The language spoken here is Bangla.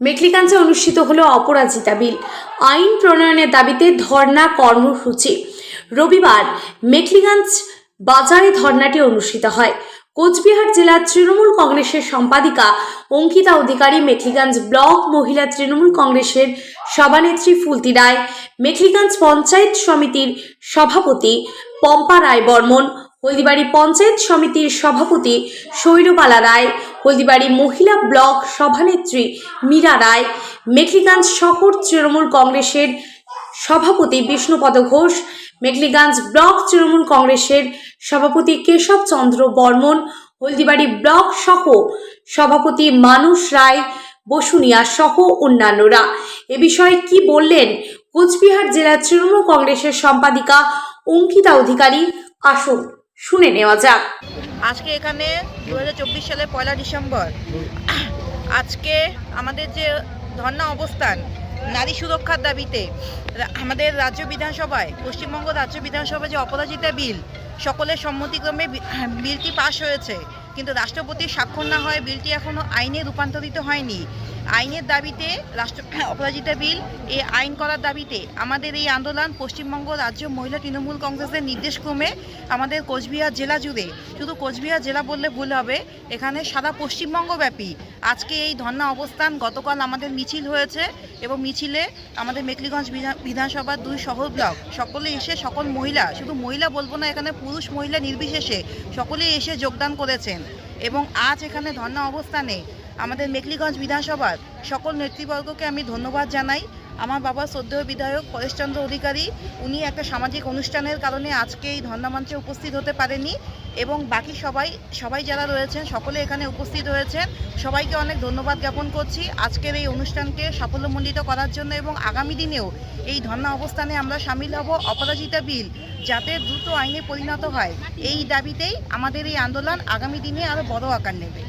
মেকলিগঞ্জে অনুষ্ঠিত হলো অপরাজিতা বিল। আইন প্রণয়নের দাবিতে ধর্না কর্মসূচি। রবিবার মেকলিগঞ্জ বাজারে ধর্নাটি অনুষ্ঠিত হয়। কোচবিহার জেলার তৃণমূল কংগ্রেসের সম্পাদিকা অঙ্কিতা অধিকারী মেখলিগঞ্জ ব্লক মহিলা তৃণমূল কংগ্রেসের সভানেত্রী ফুলতি রায় মেখলিগঞ্জ পঞ্চায়েত সমিতির সভাপতি পম্পা রায় বর্মন হলদিবাড়ি পঞ্চায়েত সমিতির সভাপতি শৈলবালা রায়, হলদিবাড়ি মহিলা ব্লক সভানেত্রী মীরা রায় মেখলিগঞ্জ শহর তৃণমূল কংগ্রেসের সভাপতি বিষ্ণুপদ ঘোষ, মেঘলিগঞ্জ ব্লক তৃণমূল কংগ্রেসের সভাপতি কেশব চন্দ্র বর্মন, হলদিবাড়ি ব্লক সহ সভাপতি মানুষ রায়, বসুনিয়া সহ অন্যান্যরা। এ বিষয়ে কি বললেন কোচবিহার জেলা তৃণমূল কংগ্রেসের সম্পাদিকা অঙ্কিতা অধিকারী? আসুন। শুনে নেওয়া যাক। আজকে এখানে দু সালে পয়লা ডিসেম্বর। আজকে আমাদের যে ধর্ণা অবস্থান, নারী সুরক্ষার দাবিতে, আমাদের রাজ্য বিধানসভায়, পশ্চিমবঙ্গ রাজ্য বিধানসভায় যে অপরাজিতা বিল, সকলের সম্মতিক্রমে বিলটি পাশ হয়েছে। কিন্তু রাষ্ট্রপতির স্বাক্ষর না হয় বিলটি এখনও আইনে রূপান্তরিত হয়নি। আইনের দাবিতে রাষ্ট্র অপরাজিতা বিল এই আইন করার দাবিতে আমাদের এই আন্দোলন পশ্চিমবঙ্গ রাজ্য মহিলা তৃণমূল কংগ্রেসের নির্দেশক্রমে আমাদের কোচবিহার জেলা জুড়ে। শুধু কোচবিহার জেলা বললে ভুল হবে, এখানে সারা পশ্চিমবঙ্গব্যাপী আজকে এই ধর্না অবস্থান গতকাল আমাদের মিছিল হয়েছে এবং মিছিলে আমাদের মেকলিগঞ্জ বিধানসভার দুই শহর ব্লক, সকলে এসে সকল মহিলা, শুধু মহিলা বলব না, এখানে পুরুষ মহিলা নির্বিশেষে সকলেই এসে যোগদান করেছেন। এবং আজ এখানে ধর্না অবস্থানে আমাদের মেকলিগঞ্জ বিধানসভার সকল নেতৃবর্গকে আমি ধন্যবাদ জানাই। আমার বাবা শ্রদ্ধেয় বিধায়ক পরেশচন্দ্র অধিকারী, উনি একটা সামাজিক অনুষ্ঠানের কারণে আজকে এই ধর্ণামঞ্চে উপস্থিত হতে পারেনি এবং বাকি সবাই সবাই যারা রয়েছেন, সকলে এখানে উপস্থিত হয়েছেন। সবাইকে অনেক ধন্যবাদ জ্ঞাপন করছি আজকের এই অনুষ্ঠানকে সাফল্যমণ্ডিত করার জন্য এবং আগামী দিনেও এই ধর্ণা অবস্থানে আমরা সামিল হব অপরাজিতা বিল, যাতে দ্রুত আইনে পরিণত হয়। এই দাবিতেই আমাদের এই আন্দোলন আগামী দিনে আরও বড় আকার নেবে।